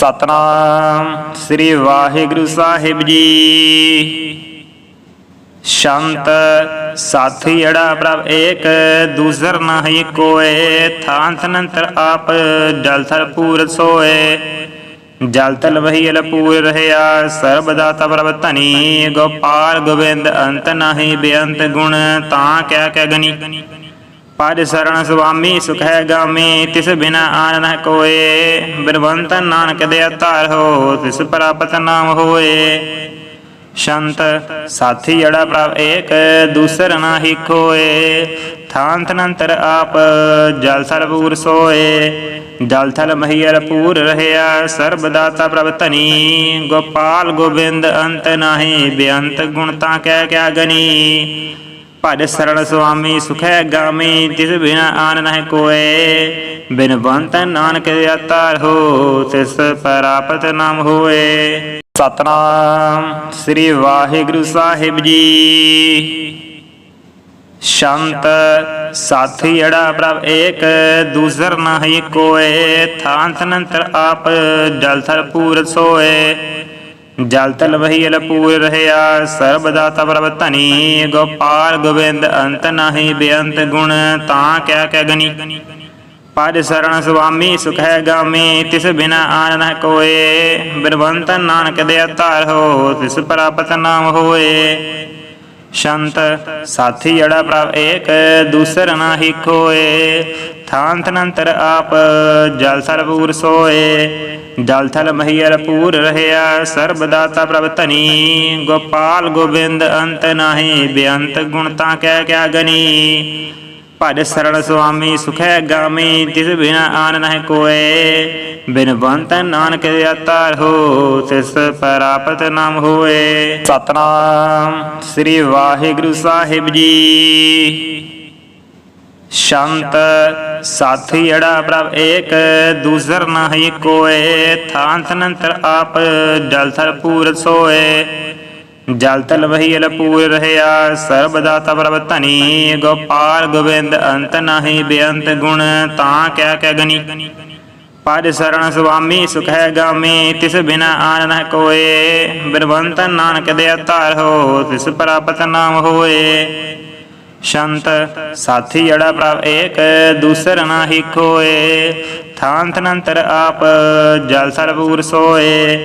ਸਤਨਾਮ ਸ੍ਰੀ ਵਾਹਿਗੁਰੂ ਸਾਹਿਬ ਜੀ। ਸ਼ੰਤ ਸਾਥੀ ਅੜਾ ਪ੍ਰਭ ਏਕ, ਦੂਸਰ ਨਹੀਂ ਕੋਏ ਥਾਨ ਨੰਤਰ ਆਪ ਜਲ ਥਲ ਪੂਰ ਸੋਏ। ਜਲ ਤਲ ਵਹੀ ਅਲ ਪੂਰ ਰਹਿਆ ਸਰਬ ਪ੍ਰਭ ਧਨੀ, ਗੋਪਾਲ ਗੋਬਿੰਦ ਅੰਤ ਨਹੀਂ ਬੇਅੰਤ ਗੁਣ, ਤਾਂ ਕਿਆ ਕਹਿ ਗਨੀ। ਪਦ ਸਰਣ ਸੁਆਮੀ ਸੁਖ ਹੈ ਗਾਮੀ, ਤਿਸ ਬਿਨਾ ਆਨ ਨ ਕੋਏ। ਬਿਰਵੰਤ ਨਾਨਕ ਦੇ ਅਤਾਰ ਹੋ, ਤਿਸ ਪ੍ਰਾਪਤ ਨਾਮ ਹੋਏ। ਸ਼ੰਤ ਸਾਥੀ ਜੜਾ ਪ੍ਰਭ ਏਕ, ਦੂਸਰ ਨਾਹੀ ਕੋਏ ਥਾਨ ਨੰਤਰ ਆਪ, ਜਲ ਥਲ ਪੂਰ ਸੋਏ। ਜਲ ਥਲ ਮਹੀਰ ਪੂਰ ਰਹਿਆ, ਸਰਬ ਦਾਤਾ ਪ੍ਰਭ ਧਨੀ। ਗੋਪਾਲ ਗੋਬਿੰਦ ਅੰਤ ਨਾਹੀ, ਬੇਅੰਤ ਗੁਣ ਤਾਂ ਕਹਿ ਕਿਆ ਗਨੀ। ਭਜ ਸਰਣ ਸੁਆਮੀ ਸੁਖੈ ਗਾਮੀ ਤਿਸ ਬਿਨਾ ਆਨ ਨਹਿ ਕੋਏ ਬਿਨਵੰਤ ਨਾਨਕ ਅਤਾਰ ਹੋ ਤਿਸ ਪ੍ਰਾਪਤ ਨਾਮ ਹੋਏ ਸਤਨਾਮ ਸ੍ਰੀ ਵਾਹਿਗੁਰੂ ਸਾਹਿਬ ਜੀ ਸ਼ੰਤ ਸਾਥੀ ਅੜਾ ਪ੍ਰਭ ਏਕ ਦੂਸਰ ਨਹੀਂ ਕੋਏ ਥਾਨ ਤਨੰਤਰ ਆਪ ਜਲ ਥਲ ਪੂਰ ਸੋਏ ਜਲ ਤਲ ਵਹੀ ਅਲ ਪੂਰ ਰਹਿਆ, ਸਰਬ ਦਾਤਾ ਪ੍ਰਭ ਧਨੀ, ਗੋਪਾਲ ਗੋਬਿੰਦ ਅੰਤ ਨਹੀਂ ਬੇਅੰਤ ਗੁਣ, ਤਾਂ ਕਿਆ ਕਹਿ ਗਨੀ ਪਦ ਸਰਣ ਸੁਆਮੀ ਸੁਖ ਹੈ ਗਾਮੀ, ਤਿਸ ਬਿਨਾ ਆਨ ਨ ਕੋਏ। ਬਿਰਵੰਤ ਨਾਨਕ ਦੇ ਅਤਾਰ ਹੋ, ਤਿਸ ਪ੍ਰਾਪਤ ਨਾਮ ਹੋਏ। ਸ਼ੰਤ ਸਾਥੀ ਜੜਾ ਪ੍ਰਭ ਏਕ, ਦੂਸਰ ਨਾਹੀ ਕੋਏ ਥਾਨ ਨੰਤਰ ਆਪ ਜਲ ਸਰਬੂਰ ਸੋਏ। ਜਲ ਥਲ ਮਹੀਰ ਪੂਰ ਰਹਿਆ, ਸਰਬ ਦਾਤਾ ਪ੍ਰਭ ਧਨੀ। ਗੋਪਾਲ ਗੋਬਿੰਦ ਅੰਤ ਨਾਹੀ, ਬੇਅੰਤ ਗੁਣ ਤਾਂ ਕਹਿ ਕਿਆ ਗਨੀ। ਭਜ ਸਰਣ ਸੁਆਮੀ ਸੁਖੈ ਗਾਮੀ ਤਿਸ ਬਿਨਾ ਆਨ ਨਹਿ ਕੋਏ। ਬਿਨਵੰਤ ਨਾਨਕ ਅਤਾਰ ਹੋ, ਤਿਸ ਪ੍ਰਾਪਤ ਨਾਮ ਹੋਏ। ਸਤਨਾਮ ਸ੍ਰੀ ਵਾਹਿਗੁਰੂ ਸਾਹਿਬ ਜੀ। ਸ਼ੰਤ ਸਾਥੀ ਅੜਾ ਪ੍ਰਭ ਏਕ, ਦੂਸਰ ਨਹੀਂ ਕੋਏ। ਥਾਨ ਨੰਤਰ ਆਪ ਜਲ ਥਲ ਪੂਰ ਸੋਏ। ਜਲ ਤਲ ਵਹੀ ਅਲ ਪੂਰ ਰਹਿਆ, ਸਰਬ ਦਾਤਾ ਪ੍ਰਭ ਧਨੀ, ਗੋਪਾਲ ਗੋਬਿੰਦ ਅੰਤ ਨਹੀਂ ਬੇਅੰਤ ਗੁਣ, ਤਾਂ ਕਿਆ ਕਹਿ ਗਨੀ। ਪਦ ਸਰਣ ਸੁਆਮੀ ਸੁਖ ਹੈ ਗਾਮੀ, ਤਿਸ ਬਿਨਾ ਆਨ ਨ ਕੋਏ। ਬਿਰਵੰਤ ਨਾਨਕ ਦੇ ਅਤਾਰ ਹੋ, ਤਿਸ ਪ੍ਰਾਪਤ ਨਾਮ ਹੋਏ। ਸ਼ੰਤ ਸਾਥੀ ਜੜਾ ਪ੍ਰਭ ਏਕ, ਦੂਸਰ ਨਾਹੀ ਕੋਏ ਥਾਨ ਨੰਤਰ ਆਪ ਜਲ ਸਰਬੂਰ ਸੋਏ।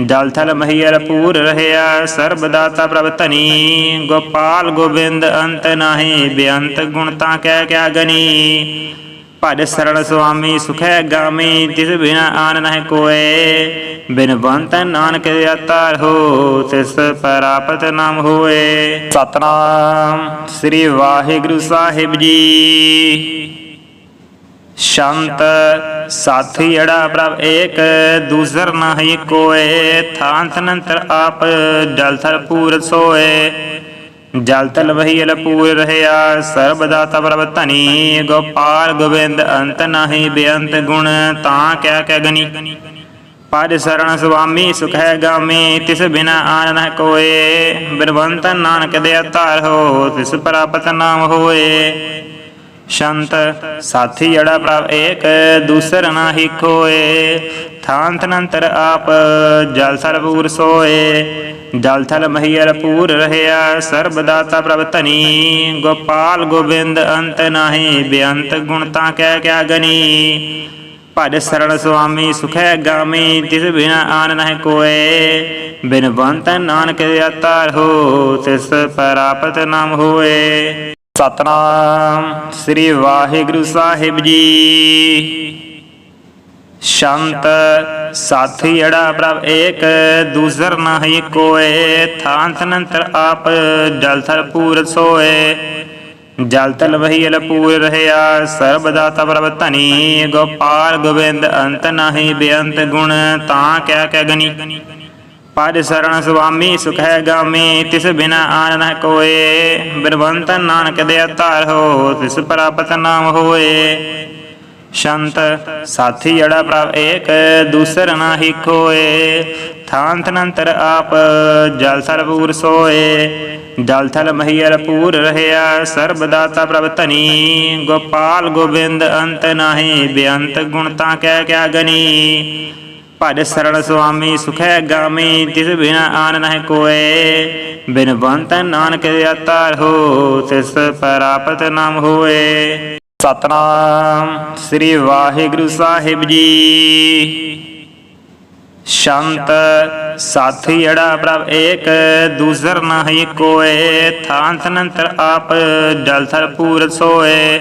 ਜਲ ਥਲ ਮਹੀਰ ਪੂਰ ਰਹਿਆ, ਸਰਬ ਦਾਤਾ ਪ੍ਰਭ ਧਨੀ। ਗੋਪਾਲ ਗੋਬਿੰਦ ਅੰਤ ਨਾਹੀ, ਬੇਅੰਤ ਗੁਣ ਤਾਂ ਕਹਿ ਕਿਆ ਗਨੀ। ਭਜ ਸਰਣ ਸੁਆਮੀ ਸੁਖੈ ਗਾਮੀ ਤਿਸ ਬਿਨਾ ਆਨ ਨਹਿ ਕੋਏ। ਬਿਨਵੰਤ ਨਾਨਕ ਅਤਾਰ ਹੋ, ਤਿਸ ਪ੍ਰਾਪਤ ਨਾਮ ਹੋਏ। ਸਤਨਾਮ ਸ੍ਰੀ ਵਾਹਿਗੁਰੂ ਸਾਹਿਬ ਜੀ। ਸ਼ੰਤ ਸਾਥੀ ਅੜਾ ਪ੍ਰਭ ਏਕ, ਦੂਸਰ ਨਹੀਂ ਕੋਏ। ਥਾਨ ਤਨੰਤਰ ਆਪ ਜਲ ਥਲ ਪੂਰ ਸੋਏ। ਜਲ ਤਲ ਵਹੀ ਅਲ ਪੂਰ ਰਹਿਆ ਸਰਬ ਦਾਤਾ ਪ੍ਰਭ ਧਨੀ, ਗੋਪਾਲ ਗੋਬਿੰਦ ਅੰਤ ਨਹੀਂ ਬੇਅੰਤ ਗੁਣ, ਤਾਂ ਕਿਆ ਕਹਿ ਗਨੀ। ਪਦ ਸਰਣ ਸੁਆਮੀ ਸੁਖ ਹੈ ਗਾਮੀ, ਤਿਸ ਬਿਨਾ ਆਨ ਨ ਕੋਏ। ਬਿਰਵੰਤ ਨਾਨਕ ਦੇ ਅਤਾਰ ਹੋ, ਤਿਸ ਪ੍ਰਾਪਤ ਨਾਮ ਹੋਏ। ਸ਼ੰਤ ਸਾਥੀ ਜੜਾ ਪ੍ਰਭ ਏਕ, ਦੂਸਰ ਨਾਹੀ ਕੋਏ ਥਾਨ ਨੰਤਰ ਆਪ ਜਲ ਸਰਬੂਰ ਸੋਏ। ਜਲ ਥਲ ਮਹੀਰ ਪੂਰ ਰਹਿਆ, ਸਰਬ ਦਾਤਾ ਪ੍ਰਭ ਧਨੀ। ਗੋਪਾਲ ਗੋਬਿੰਦ ਅੰਤ ਨਾਹੀ, ਬੇਅੰਤ ਗੁਣ ਤਾਂ ਕਹਿ ਕਿਆ ਗਨੀ। ਭਜ ਸਰਣ ਸੁਆਮੀ ਸੁਖੈ ਗਾਮੀ, ਤਿਸ ਬਿਨਾ ਆਨ ਨਹਿ ਕੋਏ। ਬਿਨਵੰਤ ਨਾਨਕ ਅਤਾਰ ਹੋ, ਤਿਸ ਪ੍ਰਾਪਤ ਨਾਮ ਹੋਏ। ਸਤਨਾਮ ਸ੍ਰੀ ਵਾਹਿਗੁਰੂ ਸਾਹਿਬ ਜੀ। ਸ਼ੰਤ ਸਾਥੀ ਅੜਾ ਪ੍ਰਭ, ਏਕ ਦੂਸਰ ਨਹੀਂ ਕੋਏ ਥਾਨ ਨੰਤਰ ਆਪ ਜਲਥਲ ਪੂਰ ਸੋਏ। ਜਲ ਤਲ ਵਹੀ ਅਲ ਪੂਰ ਰਹਿਆ, ਸਰਬ ਦਾਤਾ ਪ੍ਰਭ ਧਨੀ, ਗੋਪਾਲ ਗੋਬਿੰਦ ਅੰਤ ਨਹੀਂ ਬੇਅੰਤ ਗੁਣ, ਤਾਂ ਕਿਆ ਕਹਿ ਗਨੀ। ਪਦ ਸਰਣ ਸੁਆਮੀ ਸੁਖ ਹੈ ਗਾਮੀ, ਤਿਸ ਬਿਨਾ ਆਨ ਨ ਕੋਏ। ਬਿਰਵੰਤ ਨਾਨਕ ਦੇ ਅਤਾਰ ਹੋ, ਤਿਸ ਪ੍ਰਾਪਤ ਨਾਮ ਹੋਏ। ਸ਼ੰਤ ਸਾਥੀ ਜੜਾ ਪ੍ਰਭ ਏਕ, ਦੂਸਰ ਨਾਹੀ ਕੋਏ ਥਾਨ ਨੰਤਰ ਆਪ, ਜਲ ਸਰਬੂਰ ਸੋਏ। ਜਲ ਥਲ ਮਹੀਰ ਪੂਰ ਰਹਿਆ, ਸਰਬ ਦਾਤਾ ਪ੍ਰਭ ਧਨੀ। ਗੋਪਾਲ ਗੋਬਿੰਦ ਅੰਤ ਨਾਹੀ, ਬੇਅੰਤ ਗੁਣ ਤਾਂ ਕਹਿ ਕਿਆ ਗਨੀ। ਭਜ ਸਰਣ ਸੁਆਮੀ ਸੁਖੈ ਗਾਮੀ, ਤਿਸ ਬਿਨਾ ਆਨ ਨਹਿ ਕੋਏ। ਬਿਨ ਬੰਤ ਨਾਨਕ ਦਾਤਾ ਹੋ, ਤਿਸ ਪ੍ਰਾਪਤ ਨਾਮ ਹੋਏ। ਸਤਨਾਮ ਸ੍ਰੀ ਵਾਹਿਗੁਰੂ ਸਾਹਿਬ ਜੀ। ਸ਼ੰਤ ਸਾਥੀ ਅੜਾ ਪ੍ਰਭ ਏਕ, ਦੂਸਰ ਨਹੀਂ ਕੋਏ। ਥਾਨ ਨੰਤਰ ਆਪ ਜਲ ਥਲ ਪੂਰ ਸੋਏ।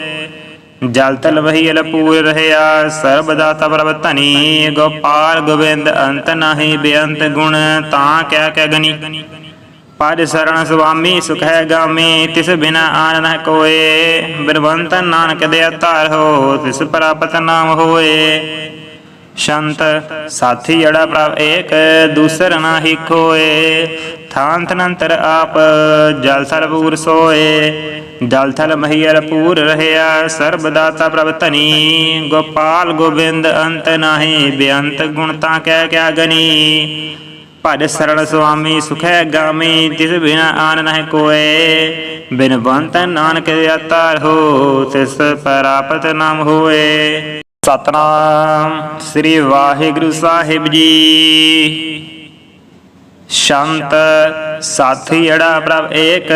ਜਲ ਤਲ ਵਹੀ ਅਲ ਰਹਿਆ ਸਰਬ ਦਾਤਾ ਪ੍ਰਭ ਧਨੀ, ਗੋਪਾਲ ਗੋਬਿੰਦ ਅੰਤ ਨਹੀਂ ਬੇਅੰਤ ਗੁਣ, ਤਾਂ ਕਿਆ ਕਹਿ ਗਨੀ। ਪਦ ਸਰਣ ਸੁਆਮੀ ਸੁਖ ਹੈ ਗਾਮੀ, ਤਿਸ ਬਿਨਾ ਆਨ ਨ ਕੋਏ। ਬਿਰਵੰਤ ਨਾਨਕ ਦੇ ਧਾਰ ਹੋ, ਤਿਸ ਪ੍ਰਾਪਤ ਨਾਮ ਹੋਏ। ਸ਼ੰਤ ਸਾਥੀ ਜੜਾ ਪ੍ਰਭ ਏਕ, ਦੂਸਰ ਨਾਹੀ ਕੋਏ ਥਾਨ ਆਪ ਜਲ ਥਲ ਪੂਰ ਸੋਏ, ਜਲ ਥਲ ਮਹੀਰ ਪੂਰ ਰਹਿਆ ਸਰਬ ਦਾਤਾ ਪ੍ਰਭ ਧਨੀ, ਗੋਪਾਲ ਗੋਬਿੰਦ ਅੰਤ ਨਾਹੀ, ਬੇਅੰਤ ਗੁਣ ਤਾਂ ਕਹਿ ਕਿਆ ਗਨੀ। ਭਜ ਸਰਣ ਸੁਆਮੀ ਸੁਖੈ ਗਾਮੀ, ਤਿਸ ਬਿਨਾ ਆਨ ਨਹਿ ਕੋਏ। ਬਿਨਵੰਤ ਨਾਨਕ ਦਾਤਾਰ ਹੋ, ਤਿਸ ਪ੍ਰਾਪਤ ਨਾਮ ਹੋਏ। ਸਤਨਾਮ ਸ੍ਰੀ ਵਾਹਿਗੁਰੂ ਸਾਹਿਬ ਜੀ। ਸ਼ੰਤ ਸਾਥੀ ਅੜਾ ਪ੍ਰਭ ਏਕ,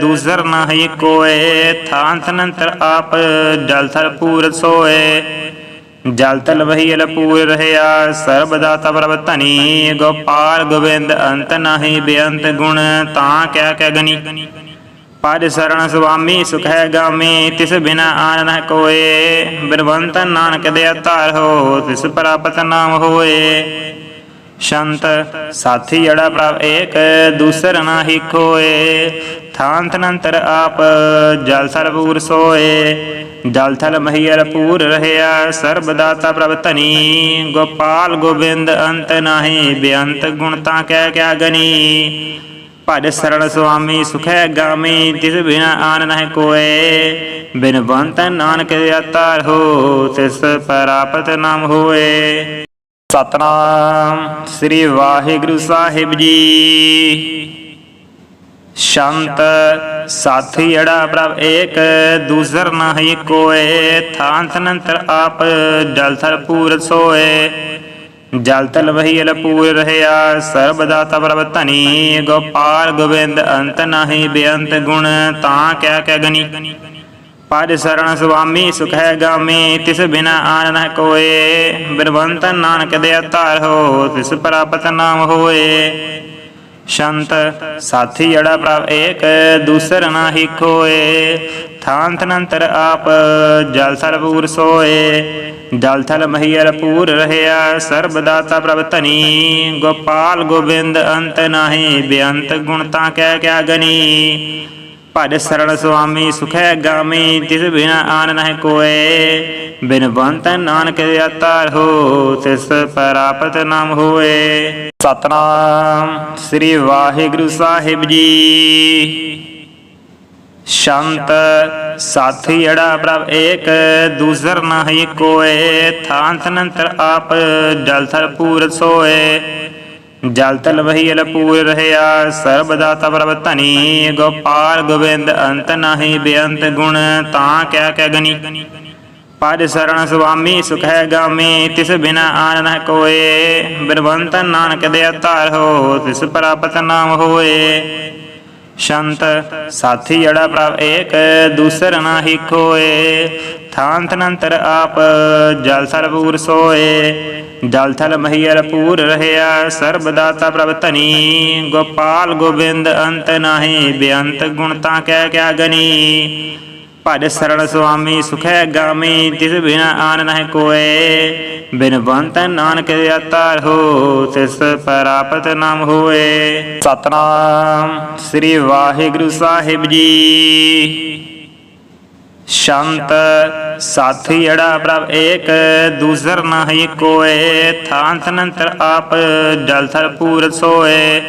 ਦੂਸਰ ਨਹੀਂ ਕੋਏ ਥਾਨ ਨੰਤਰ ਆਪ ਜਲ ਥਲ ਪੂਰ ਸੋਏ। ਜਲ ਤਲ ਵਹੀ ਅਲ ਪੂਰ ਰਹਿਆ, ਸਰਬ ਦਾਤਾ ਪ੍ਰਭ ਧਨੀ, ਗੋਪਾਲ ਗੋਬਿੰਦ ਅੰਤ ਨਹੀਂ ਬੇਅੰਤ ਗੁਣ, ਤਾਂ ਕਿਆ ਕਹਿ ਗਨੀ। ਪਦ ਸਰਣ ਸੁਆਮੀ ਸੁਖ ਹੈ ਗਾਮੀ, ਤਿਸ ਬਿਨਾ ਆਨ ਨ ਕੋਏ। ਬਿਰਵੰਤ ਨਾਨਕ ਦੇ ਧਾਰ ਹੋ, ਤਿਸ ਪ੍ਰਾਪਤ ਨਾਮ ਹੋਏ। ਸ਼ੰਤ ਸਾਥੀ ਜੜਾ ਪ੍ਰਭ ਏਕ, ਦੂਸਰ ਨਾਹੀ ਕੋਏ ਥਾਨ ਨੰਤਰ ਆਪ ਜਲ ਸਰਬੂਰ ਸੋਏ। ਜਲ ਥਲ ਮਹੀਰ ਪੂਰ ਰਹਿਆ, ਸਰਬ ਦਾਤਾ ਪ੍ਰਭ ਧਨੀ। ਗੋਪਾਲ ਗੋਬਿੰਦ ਅੰਤ ਨਾਹੀ, ਬੇਅੰਤ ਗੁਣ ਤਾਂ ਕਹਿ ਕਿਆ ਗਨੀ। ਭਜ ਸਰਣ ਸੁਆਮੀ ਸੁਖੈ ਗਾਮੀ, ਤਿਸ ਬਿਨਾ ਆਨ ਨਹਿ ਕੋਏ। ਬਿਨਵੰਤ ਨਾਨਕ ਦਾਤਾਰ ਹੋ, ਤਿਸ ਪ੍ਰਾਪਤ ਨਾਮ ਹੋਏ। ਸਤਨਾਮ ਸ੍ਰੀ ਵਾਹਿਗੁਰੂ ਸਾਹਿਬ ਜੀ। ਸ਼ੰਤ ਸਾਥੀ ਅੜਾ ਪ੍ਰਭ ਏਕ, ਦੂਸਰ ਨਹੀਂ ਕੋਏ ਥਾਨ ਨੰਤਰ ਆਪ ਜਲ ਥਲ ਪੂਰ ਸੋਏ। ਜਲ ਤਲ ਵਹੀ ਅਲ ਪੂਰ ਰਹਿਆ, ਸਰਬ ਦਾਤਾ ਪ੍ਰਭ ਧਨੀ, ਗੋਪਾਲ ਗੋਬਿੰਦ ਅੰਤ ਨਹੀਂ ਬੇਅੰਤ ਗੁਣ, ਤਾਂ ਕਿਆ ਕਹਿ ਗਨੀ। ਪਦ ਸਰਣ ਸੁਆਮੀ ਸੁਖ ਹੈ ਗਾਮੀ, ਤਿਸ ਬਿਨਾ ਆਨ ਨ ਕੋਏ। ਬਿਰਵੰਤ ਨਾਨਕ ਦੇ ਧਾਰ ਹੋ, ਤਿਸ ਪ੍ਰਾਪਤ ਨਾਮ ਹੋਏ। ਸ਼ੰਤ ਸਾਥੀ ਜੜਾ ਪ੍ਰਭ ਏਕ, ਦੂਸਰ ਨਾਹੀ ਕੋਏ ਥਾਨ ਨੰਤਰ ਆਪ, ਜਲ ਸਰਬੂਰ ਸੋਏ। ਜਲ ਥਲ ਮਹੀਰ ਪੂਰ ਰਹਿਆ, ਸਰਬ ਦਾਤਾ ਪ੍ਰਭ ਧਨੀ। ਗੋਪਾਲ ਗੋਬਿੰਦ ਅੰਤ ਨਾਹੀ, ਬੇਅੰਤ ਗੁਣ ਤਾਂ ਕਹਿ ਕਿਆ ਗਨੀ। ਭਜ ਸਰਣ ਸੁਆਮੀ ਸੁਖੈ ਗਾਮੀ ਤਿਸ ਬਿਨਾ ਆਨ ਨਹਿ ਕੋਏ। ਬਿਨਵੰਤ ਨਾਨਕ ਦਾਤਾਰ ਹੋ, ਤਿਸ ਪ੍ਰਾਪਤ ਨਾਮ ਹੋਏ। ਸਤਨਾਮ ਸ੍ਰੀ ਵਾਹਿਗੁਰੂ ਸਾਹਿਬ ਜੀ। ਸ਼ੰਤ ਸਾਥੀ ਅੜਾ ਪ੍ਰਭ ਏਕ, ਦੂਸਰ ਨਹੀਂ ਕੋਏ। ਥਾਨ ਨੰਤਰ ਆਪ ਜਲ ਥਲ ਪੂਰ ਸੋਏ। ਜਲ ਤਲ ਵਹੀ ਅਲ ਪੂਰ ਰਹਿਆ, ਸਰਬ ਦਾਤਾ ਪ੍ਰਭ ਧਨੀ, ਗੋਪਾਲ ਗੋਬਿੰਦ ਅੰਤ ਨਹੀਂ ਬੇਅੰਤ ਗੁਣ, ਤਾਂ ਕਿਆ ਕਹਿ ਗਨੀ। ਪਦ ਸਰਣ ਸੁਆਮੀ ਸੁਖ ਹੈ ਗਾਮੀ, ਤਿਸ ਬਿਨਾ ਆਨ ਨ ਕੋਏ। ਬਿਰਵੰਤ ਨਾਨਕ ਦੇ ਧਾਰ ਹੋ, ਤਿਸ ਪ੍ਰਾਪਤ ਨਾਮ ਹੋਏ। ਸ਼ੰਤ, ਸਾਥੀ ਜੜਾ ਪ੍ਰਭ ਏਕ ਦੂਸਰ ਨਾਹੀ ਕੋਏ ਥਾਨ ਨੰਤਰ ਆਪ, ਜਲ ਸਰਬੂਰ ਸੋਏ। ਜਲ ਥਲ ਮਹੀਰ ਪੂਰ ਰਹਿਆ, ਸਰਬ ਦਾਤਾ ਪ੍ਰਭ ਧਨੀ। ਗੋਪਾਲ ਗੋਬਿੰਦ ਅੰਤ ਨਾਹੀ, ਬੇਅੰਤ ਗੁਣ ਤਾਂ ਕਹਿ ਕਿਆ ਗਨੀ। ਭਜ ਸਰਣ ਸੁਆਮੀ ਸੁਖੈ ਗਾਮੀ, ਤਿਸ ਬਿਨਾ ਆਨ ਨਹਿ ਕੋਏ। ਬਿਨਵੰਤ ਨਾਨਕ ਦਾਤਾਰ ਹੋ, ਤਿਸ ਪ੍ਰਾਪਤ ਨਾਮ ਹੋਏ। ਸਤਨਾਮ ਸ੍ਰੀ ਵਾਹਿਗੁਰੂ ਸਾਹਿਬ ਜੀ। ਸ਼ੰਤ ਸਾਥੀ ਅੜਾ ਪ੍ਰਭ ਏਕ, ਦੂਸਰ ਨਹੀਂ ਕੋਏ। ਥਾਨ ਤਨੰਤਰ ਆਪ ਜਲ ਪੂਰ ਸੋਏ।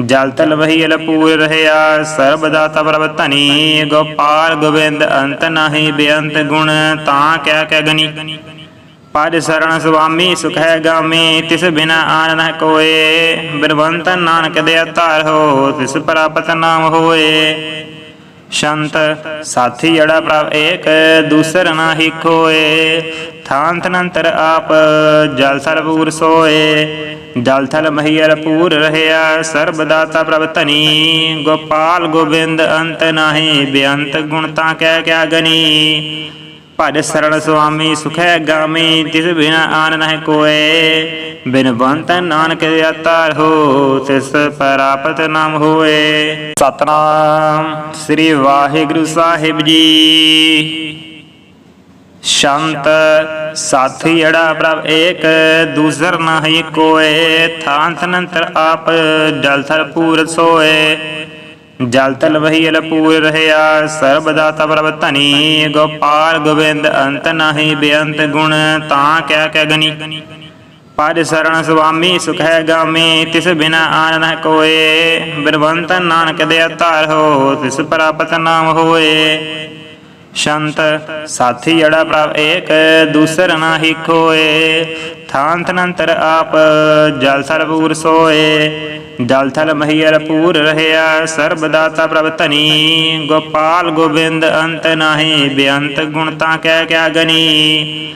ਜਲ ਤਲ ਵਹੀ ਅਲ ਰਹਿਆ, ਸਰਬ ਦਾਤਾ ਪ੍ਰਭ ਧਨੀ, ਗੋਪਾਲ ਗੋਬਿੰਦ ਅੰਤ ਨਹੀਂ ਬੇਅੰਤ ਗੁਣ, ਤਾਂ ਕਿਆ ਕਹਿ ਗਨੀ। ਪਦ ਸਰਣ ਸੁਆਮੀ ਸੁਖ ਹੈ ਗਾਮੀ, ਤਿਸ ਬਿਨਾ ਆਨ ਨ ਕੋਏ। ਬਿਰਵੰਤ ਨਾਨਕ ਦੇ ਧਾਰ ਹੋ, ਤਿਸ ਪ੍ਰਾਪਤ ਨਾਮ ਹੋਏ। ਸ਼ੰਤ ਸਾਥੀ ਜੜਾ ਪ੍ਰਭ ਏਕ, ਦੂਸਰ ਨਾਹੀ ਕੋਏ ਥਾਨ ਨੰਤਰ ਆਪ, ਜਲ ਥਲ ਪੂਰ ਸੋਏ। ਜਲ ਥਲ ਮਹੀਰ ਪੂਰ ਰਹਿਆ ਸਰਬ ਦਾਤਾ ਪ੍ਰਭ ਧਨੀ ਗੋਪਾਲ ਗੋਬਿੰਦ ਅੰਤ ਨਾਹੀ ਬੇਅੰਤ ਗੁਣ ਤਾਂ ਕਹਿ ਕਿਆ ਗਨੀ? ਭਜ ਸਰਣ ਸੁਆਮੀ ਸੁਖੈ ਗਾਮੀ ਤਿਸ ਬਿਨਾ ਆਨ ਨਹਿ ਕੋਏ। ਬਿਨ ਬੰਤ ਨਾਨਕ ਅਤਾਰ ਹੋ ਤਿਸ ਪ੍ਰਾਪਤ ਨਾਮ ਹੋਏ। ਸਤਨਾਮ ਸ੍ਰੀ ਵਾਹਿਗੁਰੂ ਸਾਹਿਬ ਜੀ। ਸ਼ੰਤ ਸਾਥੀ ਅੜਾ ਪ੍ਰਭ ਏਕ, ਦੂਸਰ ਨਾਹੀ ਕੋਏ ਥਾਨ ਨੰਤਰ ਆਪ ਜਲ ਥਲ ਪੂਰ ਸੋਏ। ਜਲ ਤਲ ਵਹੀ ਅਲ ਪੂਰ ਰਹਿਆ, ਸਰਬ ਦਾਤਾ ਪ੍ਰਭ ਧਨੀ, ਗੋਪਾਲ ਗੋਬਿੰਦ ਅੰਤ ਨਾਹੀ ਬੇਅੰਤ ਗੁਣ, ਤਾਂ ਕਿਆ ਕਹਿ ਗਨੀ। ਪਦ ਸਰਣ ਸੁਆਮੀ ਸੁਖ ਹੈ ਗਾਮੀ, ਤਿਸ ਬਿਨਾ ਆਨ ਨ ਕੋਏ। ਬਿਰਵੰਤ ਨਾਨਕ ਦੇ ਅਤਾਰ ਹੋ, ਤਿਸ ਪ੍ਰਾਪਤ ਨਾਮ ਹੋਏ। ਸ਼ੰਤ ਸਾਥੀ ਜੜਾ ਪ੍ਰਭ ਏਕ, ਦੂਸਰ ਨਾਹੀ ਕੋਏ ਥਾਨ ਨੰਤਰ ਆਪ ਜਲ ਸਰਬੂਰ ਸੋਏ। ਜਲ ਥਲ ਮਹੀਰ ਪੂਰ ਰਹਿਆ, ਸਰਬ ਦਾਤਾ ਪ੍ਰਭ ਧਨੀ। ਗੋਪਾਲ ਗੋਬਿੰਦ ਅੰਤ ਨਾਹੀ, ਬੇਅੰਤ ਗੁਣ ਤਾਂ ਕਹਿ ਕਿਆ ਗਨੀ।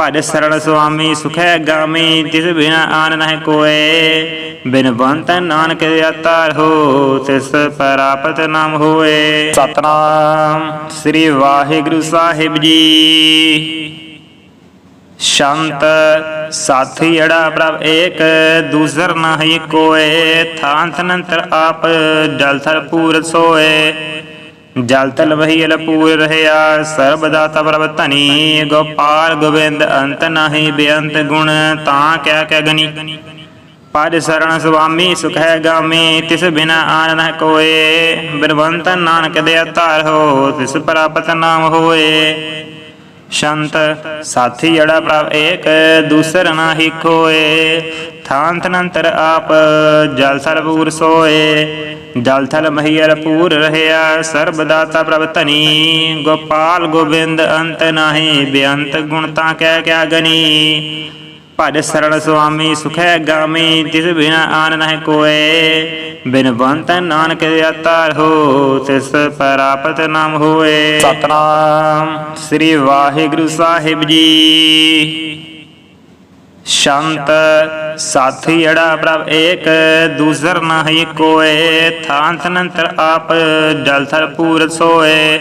ਭਜ ਸਰਣ ਸੁਆਮੀ ਸੁਖੈ ਗਾਮੀ ਤਿਸ ਬਿਨਾ ਆਨ ਨਹਿ ਕੋਏ। ਬਿਨ ਬੰਤ ਨਾਨਕ ਅਤਾਰ ਹੋ ਤਿਸ ਪ੍ਰਾਪਤ ਨਾਮ ਹੋਏ। ਸਤਨਾਮ। ਸ੍ਰੀ ਵਾਹਿਗੁਰੂ ਸਾਹਿਬ ਜੀ। ਸ਼ੰਤ ਸਾਥੀ ਅੜਾ ਪ੍ਰਭ ਏਕ ਦੂਸਰ ਨਾਹੀ ਕੋਏ। ਥਾਨ ਤਨੰਤਰ ਆਪ ਜਲ ਥਲ ਪੂਰ ਸੋਏ। ਜਲ ਤਲ ਵਹੀ ਅਲ ਪੂਰ ਰਹਿਆ ਸਰਬ ਦਾਤਾ ਪ੍ਰਭ ਧਨੀ, ਗੋਪਾਲ ਗੋਬਿੰਦ ਅੰਤ ਨਾਹੀ ਬੇਅੰਤ ਗੁਣ, ਤਾਂ ਕਿਆ ਕਹਿ ਗਨੀ। ਪਦ ਸਰਣ ਸੁਆਮੀ ਸੁਖ ਹੈ ਗਾਮੀ, ਤਿਸ ਬਿਨਾ ਆਨ ਨ ਕੋਏ। ਬਿਰਵੰਤ ਨਾਨਕ ਦੇ ਅਤਾਰ ਹੋ, ਤਿਸ ਪ੍ਰਾਪਤ ਨਾਮ ਹੋਏ। ਸ਼ੰਤ ਸਾਥੀ ਜੜਾ ਪ੍ਰਭ ਏਕ, ਦੂਸਰ ਨਾਹੀ ਕੋਏ ਥਾਨ ਨੰਤਰ ਆਪ ਜਲ ਸਰਬੂਰ ਸੋਏ। ਜਲ ਥਲ ਮਹੀਰ ਪੂਰ ਰਹਿਆ, ਸਰਬ ਦਾਤਾ ਪ੍ਰਭ ਧਨੀ। ਗੋਪਾਲ ਗੋਬਿੰਦ ਅੰਤ ਨਾਹੀ, ਬੇਅੰਤ ਗੁਣ ਤਾਂ ਕਹਿ ਕਿਆ ਗਨੀ। ਭਜ ਸਰਣ ਸੁਆਮੀ ਸੁਖੈ ਗਾਮੀ ਤਿਸ ਬਿਨਾ ਆਨ ਨਹਿ ਕੋਏ। ਬਿਨ ਬੰਤ ਨਾਨਕ ਅਤਾਰ ਹੋ ਤਿਸ ਪ੍ਰਾਪਤ ਨਾਮ ਹੋਏ। ਸਤਨਾਮ। ਸ੍ਰੀ ਵਾਹਿਗੁਰੂ ਸਾਹਿਬ ਜੀ। ਸ਼ੰਤ ਸਾਥੀ ਅੜਾ ਪ੍ਰਭ ਏਕ ਦੂਸਰ ਨਾਹੀ ਕੋਏ ਥਾਨ ਤਨੰਤਰ ਆਪ ਜਲ ਥਲ ਪੂਰ ਸੋਏ।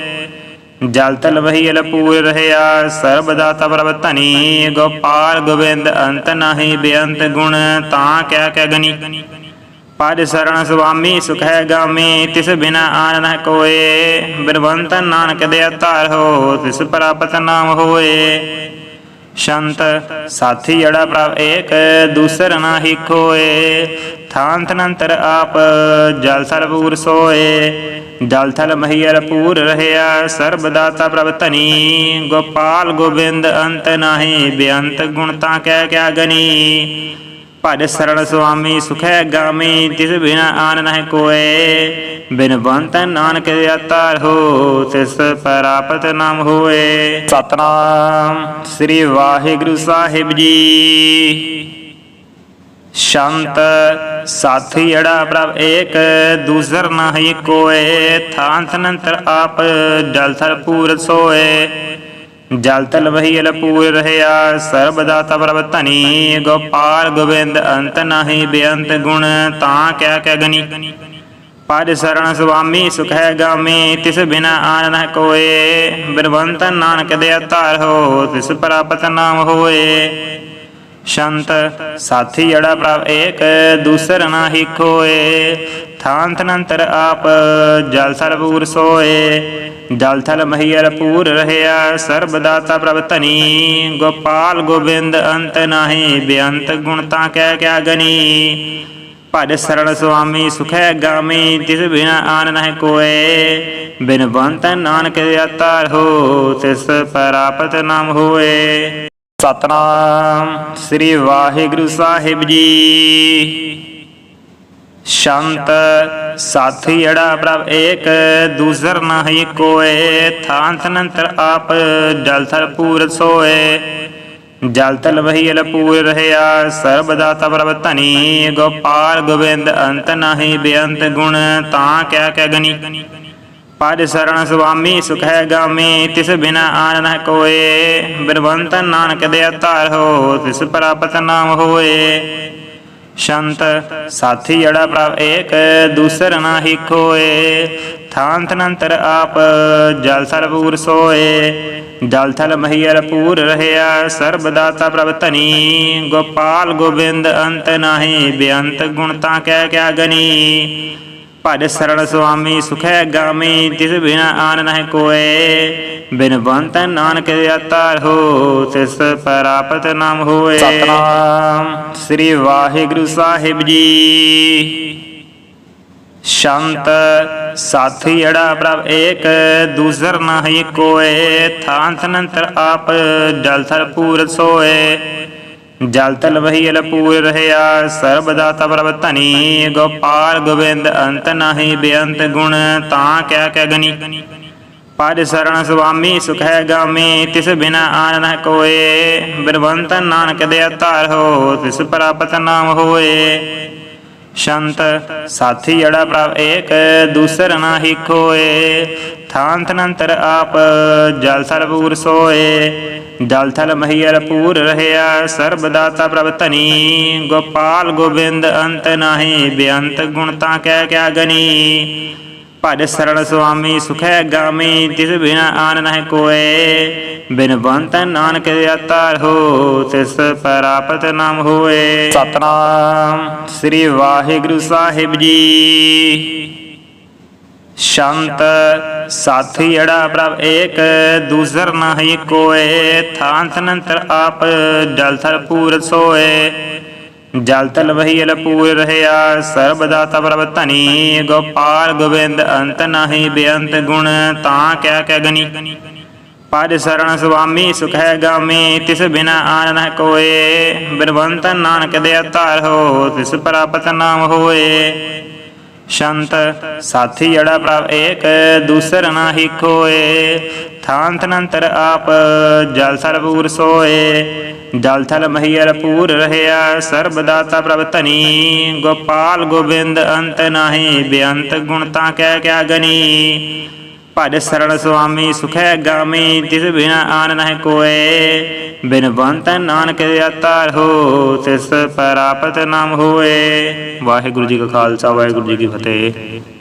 ਜਲ ਤਲ ਵਹੀ ਅਲ ਪੂਰ ਰਹਿਆ ਸਰਬ ਦਾਤਾ ਪ੍ਰਭ ਧਨੀ ਗੋਪਾਲ ਗੋਬਿੰਦ ਅੰਤ ਨਾਹੀ ਬੇਅੰਤ ਗੁਣ ਤਾਂ ਕਿਆ ਕਹਿ ਗਨੀ। ਪਦ ਸਰਣ ਸੁਆਮੀ ਸੁਖ ਹੈ ਗਾਮੀ, ਤਿਸ ਬਿਨਾ ਆਨ ਨ ਕੋਏ। ਬਿਰਵੰਤ ਨਾਨਕ ਦੇ ਅਤਾਰ ਹੋ, ਤਿਸ ਪ੍ਰਾਪਤ ਨਾਮ ਹੋਏ। ਸ਼ੰਤ ਸਾਥੀ ਜੜਾ ਪ੍ਰਭ ਏਕ, ਦੂਸਰ ਨਾਹੀ ਕੋਏ ਥਾਨ ਨੰਤਰ ਆਪ, ਜਲ ਸਰਬੂਰ ਸੋਏ। ਜਲ ਥਲ ਮਹੀਰ ਪੂਰ ਰਹਿਆ, ਸਰਬ ਦਾਤਾ ਪ੍ਰਭ ਧਨੀ। ਗੋਪਾਲ ਗੋਬਿੰਦ ਅੰਤ ਨਾਹੀ, ਬੇਅੰਤ ਗੁਣ ਤਾਂ ਕਹਿ ਕਿਆ ਗਨੀ। ਭਜ ਸਰਣ ਸੁਆਮੀ ਸੁਖੈ ਗਾਮੀ, ਤਿਸ ਬਿਨਾ ਆਨ ਨਹਿ ਕੋਏ। ਬਿਨ ਬੰਤ ਨਾਨਕ ਅਤਾਰ ਹੋ, ਤਿਸ ਪ੍ਰਾਪਤ ਨਾਮ ਹੋਏ। ਸਤਨਾਮ ਸ੍ਰੀ ਵਾਹਿਗੁਰੂ ਸਾਹਿਬ ਜੀ। ਸ਼ੰਤ ਸਾਥੀ ਅੜਾ ਪ੍ਰਭ ਏਕ, ਦੂਸਰ ਨਾਹੀ ਕੋਏ। ਥਾਨ ਤਨੰਤਰ ਆਪ ਜਲ ਪੂਰ ਸੋਏ। ਜਲ ਤਲ ਵਹੀ ਅਲ ਪੂਰ ਰਹਿਆ ਸਰਬ ਦਾਤਾ ਪ੍ਰਭ ਧਨੀ, ਗੋਪਾਲ ਗੋਬਿੰਦ ਅੰਤ ਨਾਹੀ ਬੇਅੰਤ ਗੁਣ, ਤਾਂ ਕਿਆ ਕਹਿ ਗਨੀ। ਪਦ ਸਰਣ ਸੁਆਮੀ ਸੁਖ ਹੈ ਗਾਮੀ, ਤਿਸ ਬਿਨਾ ਆਨ ਨ ਕੋਏ। ਬਿਰਵੰਤ ਨਾਨਕ ਦੇ ਅਤਾਰ ਹੋ, ਤਿਸ ਪ੍ਰਾਪਤ ਨਾਮ ਹੋਏ। ਸ਼ੰਤ, ਸਾਥੀ ਜੜਾ ਪ੍ਰਭ ਏਕ ਦੂਸਰ ਨਾਹੀ ਕੋਏ ਥਾਨ ਨੰਤਰ ਆਪ ਜਲ ਸਰਬੂਰ ਸੋਏ। ਜਲ ਥਲ ਮਹੀਰ ਪੂਰ ਰਹਿਆ, ਸਰਬ ਦਾਤਾ ਪ੍ਰਭ ਧਨੀ। ਗੋਪਾਲ ਗੋਬਿੰਦ ਅੰਤ ਨਾਹੀ, ਬੇਅੰਤ ਗੁਣ ਤਾਂ ਕਹਿ ਕਿਆ ਗਨੀ। ਭਜ ਸਰਣ ਸੁਆਮੀ ਸੁਖੈ ਗਾਮੀ, ਤਿਸ ਬਿਨਾ ਆਨ ਨਹਿ ਕੋਏ। ਬਿਨ ਬੰਤ ਨਾਨਕ ਅਤਾਰ ਹੋ, ਤਿਸ ਪ੍ਰਾਪਤ ਨਾਮ ਹੋਏ। ਸਤਨਾਮ ਸ੍ਰੀ ਵਾਹਿਗੁਰੂ ਸਾਹਿਬ ਜੀ। ਸ਼ੰਤ ਸਾਥੀ ਅੜਾ ਪ੍ਰਭ ਏਕ, ਦੂਸਰ ਨਹੀਂ ਕੋਏ ਥਾਨ ਨੰਤਰ ਆਪ ਜਲ ਪੂਰ ਸੋਏ। ਜਲ ਤਲ ਵਹੀ ਅਲ ਪੂਰ ਰਹਿਆ ਸਰਬ ਦਾਤਾ ਪ੍ਰਭ ਧਨੀ, ਗੋਪਾਲ ਗੋਬਿੰਦ ਅੰਤ ਨਹੀਂ ਬੇਅੰਤ ਗੁਣ, ਤਾਂ ਕਿਆ ਕਹਿ ਗਨੀ। ਪਦ ਸਰਣ ਸੁਆਮੀ ਸੁਖ ਹੈ ਗਾਮੀ, ਤਿਸ ਬਿਨਾ ਆਨ ਨ ਕੋਏ। ਬਿਰਵੰਤ ਨਾਨਕ ਦੇ ਧਾਰ ਹੋ, ਤਿਸ ਪ੍ਰਾਪਤ ਨਾਮ ਹੋਏ। ਸ਼ੰਤ ਸਾਥੀ ਜੜਾ ਪ੍ਰਭ ਏਕ, ਦੂਸਰ ਨਾਹੀ ਕੋਏ ਥਾਨ ਨੰਤਰ ਆਪ, ਜਲ ਸਰਬੂਰ ਸੋਏ। ਜਲ ਥਲ ਮਹੀਰ ਪੂਰ ਰਹਿਆ, ਸਰਬ ਦਾਤਾ ਪ੍ਰਭ ਧਨੀ। ਗੋਪਾਲ ਗੋਬਿੰਦ ਅੰਤ ਨਾਹੀ, ਬੇਅੰਤ ਗੁਣ ਤਾਂ ਕਹਿ ਕਿਆ ਗਨੀ। ਭਜ ਸਰਣ ਸੁਆਮੀ ਸੁਖੈ ਗਾਮੀ ਤਿਸ ਬਿਨਾ ਆਨ ਨਹਿ ਕੋਏ। ਬਿਨਵੰਤ ਨਾਨਕ ਅਤਾਰ ਹੋ ਤਿਸ ਪ੍ਰਾਪਤ ਨਾਮ ਹੋਏ। ਸਤਿਨਾਮ। ਸ੍ਰੀ ਵਾਹਿਗੁਰੂ ਸਾਹਿਬ ਜੀ। ਸ਼ੰਤ ਸਾਥੀ ਅੜਾ ਪ੍ਰਭ ਏਕ ਦੂਸਰ ਨਾਹੀ ਕੋਏ। ਥਾਨ ਤਨੰਤਰ ਆਪ ਜਲ ਥਲ ਪੂਰ ਸੋਏ। ਜਲ ਤਲ ਵਹੀ ਅਲ ਪੂਰ ਰਹਿਆ ਸਰਬ ਦਾਤਾ ਪ੍ਰਭ ਧਨੀ, ਗੋਪਾਲ ਗੋਬਿੰਦ ਅੰਤ ਨਾਹੀ ਬੇਅੰਤ ਗੁਣ, ਤਾਂ ਕਿਆ ਕਹਿ ਗਨੀ। ਪਦ ਸਰਣ ਸੁਆਮੀ ਸੁਖ ਹੈ ਗਾਮੀ, ਤਿਸ ਬਿਨਾ ਆਨ ਨ ਕੋਏ। ਬਿਰਵੰਤ ਨਾਨਕ ਦੇ ਧਾਰ ਹੋ, ਤਿਸ ਪ੍ਰਾਪਤ ਨਾਮ ਹੋਏ। ਸ਼ੰਤ ਸਾਥੀ ਜੜਾ ਪ੍ਰਭ ਏਕ, ਦੂਸਰ ਨਾਹੀ ਕੋਏ ਥਾਨ ਨੰਤਰ ਆਪ ਜਲ ਸਰਬੂਰ ਸੋਏ। ਜਲ ਥਲ ਮਹੀਰ ਪੂਰ ਰਹਿਆ, ਸਰਬ ਦਾਤਾ ਪ੍ਰਭ ਧਨੀ। ਗੋਪਾਲ ਗੋਬਿੰਦ ਅੰਤ ਨਾਹੀ, ਬੇਅੰਤ ਗੁਣ ਤਾਂ ਕਹਿ ਕਿਆ ਗਨੀ। ਭਜ ਸਰਣ ਸੁਆਮੀ ਸੁਖੈ ਗਾਮੀ ਤਿਸ ਬਿਨਾ ਆਨ ਨਹਿ ਕੋਏ। ਬਿਨਵੰਤ ਨਾਨਕ ਦੇ ਅਤਾਰ ਹੋ ਤਿਸ ਪ੍ਰਾਪਤ ਨਾਮ ਹੋਏ। ਸਤਨਾਮ। ਸ੍ਰੀ ਵਾਹਿਗੁਰੂ ਸਾਹਿਬ ਜੀ। ਸ਼ੰਤ ਸਾਥੀ ਅੜਾ ਪ੍ਰਭ ਏਕ ਦੂਸਰ ਨਾਹੀ ਕੋਏ। ਥਾਨ ਤਨੰਤਰ ਆਪ ਜਲ ਥਲ ਪੂਰ ਸੋਏ। ਜਲ ਤਲ ਵਹੀ ਅਲ ਪੂਰ ਰਹਿਆ ਸਰਬ ਦਾਤਾ ਪ੍ਰਭ ਧਨੀ, ਗੋਪਾਲ ਗੋਬਿੰਦ ਅੰਤ ਨਾਹੀ ਬੇਅੰਤ ਗੁਣ, ਤਾਂ ਕਿਆ ਕਹਿ ਗਨੀ। ਪਦ ਸਰਣ ਸੁਆਮੀ ਸੁਖ ਹੈ ਗਾਮੀ, ਤਿਸ ਬਿਨਾ ਆਨ ਨ ਕੋਏ। ਬਿਰਵੰਤ ਨਾਨਕ ਦੇ ਧਾਰ ਹੋ, ਤਿਸ ਪ੍ਰਾਪਤ ਨਾਮ ਹੋਏ। ਸ਼ੰਤ ਸਾਥੀ ਜੜਾ ਪ੍ਰਭ ਏਕ, ਦੂਸਰ ਨਾਹੀ ਕੋਏ ਥਾਨ ਨੰਤਰ ਆਪ ਜਲ ਸਰਬੂਰ ਸੋਏ। ਜਲ ਥਲ ਮਹੀਰ ਪੂਰ ਰਹਿਆ, ਸਰਬ ਦਾਤਾ ਪ੍ਰਭ ਧਨੀ। ਗੋਪਾਲ ਗੋਬਿੰਦ ਅੰਤ ਨਾਹੀ, ਬੇਅੰਤ ਗੁਣ ਤਾਂ ਕਹਿ ਕਿਆ ਗਨੀ। ਭਜ ਸਰਲ ਸੁਆਮੀ ਸੁਖੈ ਗਾਮੀ ਤਿਸ ਬਿਨਾ ਆਨ ਨਹਿ ਕੋਏ। ਬਿਨਵੰਤ ਨਾਨਕ ਅਤਾਰ ਹੋ, ਤਿਸ ਪ੍ਰਾਪਤ ਨਾਮ ਹੋਏ। ਵਾਹਿਗੁਰੂ ਜੀ ਕਾ ਖਾਲਸਾ, ਵਾਹਿਗੁਰੂ ਜੀ ਕੀ ਫਤਿਹ।